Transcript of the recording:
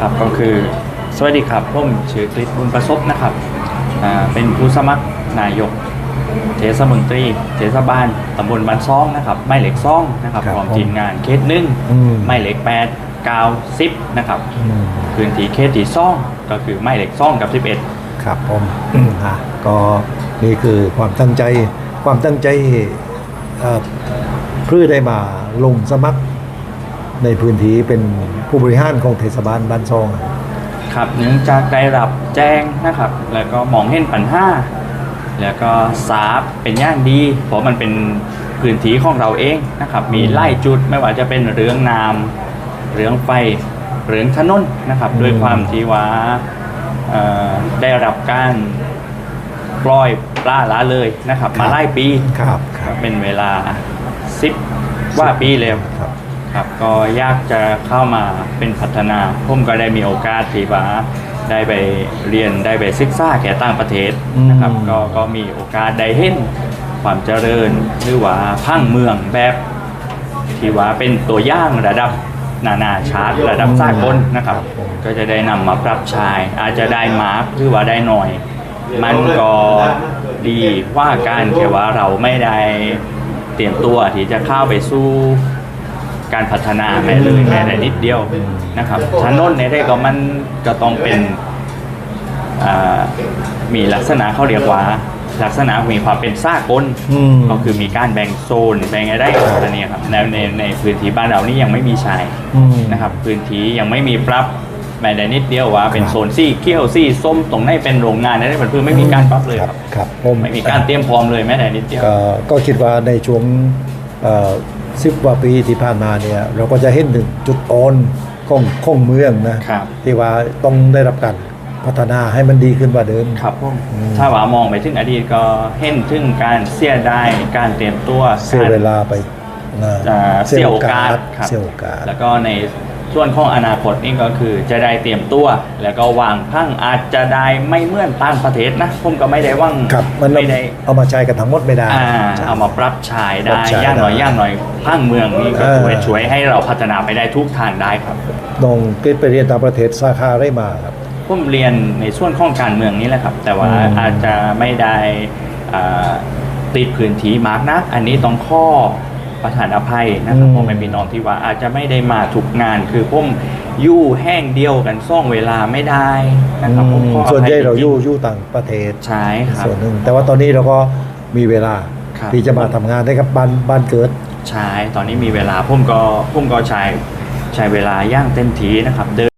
ครับก็คือสวัสดีครับผมชื่อกฤษบุญประสบนะครับอ่าเป็นผู้สมัครนายกเทศมนตรีเทศบาลตำบลบ้านซ่องนะครับไม่เหล็กซ่องนะครับครับพร้อมผมทีมงานเคสหนึ่งอืม ไม่เหล็กแปดเก้าสิบนะครับอืมพื้นที่เคสที่ซ่องก็คือไม่เหล็กซ่องกับสิบเอ็ด ครับผม อะก็นี่คือความตั้งใจความตั้งใจเอ่อเพื่อได้มาลงสมัคร ในพื้นที่เป็นผู้บริหารของเทศบาลบ้านซองครับเนื่องจากได้รับแจ้งนะครับ แล้วก็มองเห็นปัญหาแล้วก็สาบเป็นอย่างดี เพราะมันเป็นพื้นที่ของเราเองนะครับ มีไล่จุดไม่ว่าจะเป็นเรื่องน้ำเรื่องไฟเรื่องถนนนะครับอืมด้วยความที่ว่าเอ่อได้รับการปล่อยปลาละเลยนะครับ มาไล่ปีครับครับเป็นเวลาสิบว่าปีแล้ว ครับครับก็อยากจะเข้ามาเป็นพัฒนาผมก็ได้มีโอกาสที่ว่าได้ไปเรียนได้ไปศึกษาแก่ต่างประเทศนะครับอืม ก็ก็มีโอกาสได้เห็นความเจริญหรือว่าพังเมืองแบบที่ว่าเป็นตัวอย่างระดับนานาชาติระดับสากลนะครับ ก็จะได้นำมาปรับใช้อาจจะได้มาร์กหรือว่าได้หน่อย มันก็ดีว่าการแค่ว่าเราไม่ได้เตรียมตัวที่จะเข้าไปสู้ การพัฒนาแม้เลยแม้แต่นิดเดียวนะครับถนนในได้ก็มันก็ต้องเป็นอ่ามีลักษณะเขาเรียกว่าลักษณะมีความเป็นสากลอืมก็คือมีการแบ่งโซนแบ่งอะไรอะไรเนี่ยครับในในในพื้นที่บ้านเรานี่ยังไม่มีใช้อืมนะครับ พื้นที่ยังไม่มีปรับแม้แต่นิดเดียวว่าเป็นครับโซนซี่เกี้ยวซี่ส้มตรงไหนเป็นโรงงานอะไรเป็นพื้นไม่มีการปรับเลยครับครับผมไม่มีการเตรียมพร้อมเลยแม้แต่นิดเดียวก็ก็คิดว่าในช่วง สิบกว่าปีที่ผ่านมาเนี่ยเราก็จะเห็นถึงจุดอ่อนของของเมืองนะ ครับที่ว่าต้องได้รับการพัฒนาให้มันดีขึ้นกว่าเดิม ครับผมอืม ถ้าว่ามองไปถึงอดีตก็เห็นถึงการเสียดายการเตรียมตัวเสียการเวลาไปนะอ่าเสียโอกาสครับ เสียโอกาส แล้วก็ใน ส่วนของอนาคตนี่ก็คือจะได้เตรียมตัว แล้วก็วางพังอาจจะได้ไม่เหมื่อนต่างประเทศนะผมก็ไม่ได้ว่างครับมันไม่ได้เอามาใช้กันทั้งหมดไม่ได้อ่าใช่ เอามาปรับใช้ปรัได้บใช้ย่างหน่อยได้ย่างหน่อยพังเมืองนี่ก็เออ ช่วยช่วยให้เราพัฒนาไปได้ทุกทางได้ครับ น้องเกดไปเรียนต่างประเทศสาขาได้มาครับ ผมเรียนในส่วนของการเมืองนี่แหละครับ แต่ว่าอืมอาจจะไม่ได้อ่าติดพื้นที่มากนักอันนี้ต้องข้อ ประธานอภัยนะครับผมเป็นพี่น้องที่ว่าอาจจะไม่ได้มาทุกงาน คือผมอยู่แห้งเดียวกันซ่องเวลาไม่ได้นะครับผมขออภัยส่วนใหญ่เราจงๆอยู่อยู่ต่างประเทศใช่ครับส่วนหนึ่งแต่ว่าตอนนี้เราก็มีเวลาครับ ที่จะมาทำงานได้กับบ้านบ้านเกิด ใช่ตอนนี้มีเวลาผมก็ผมก็ใช้ใช้เวลาย่างเต็มทีนะครับเดิน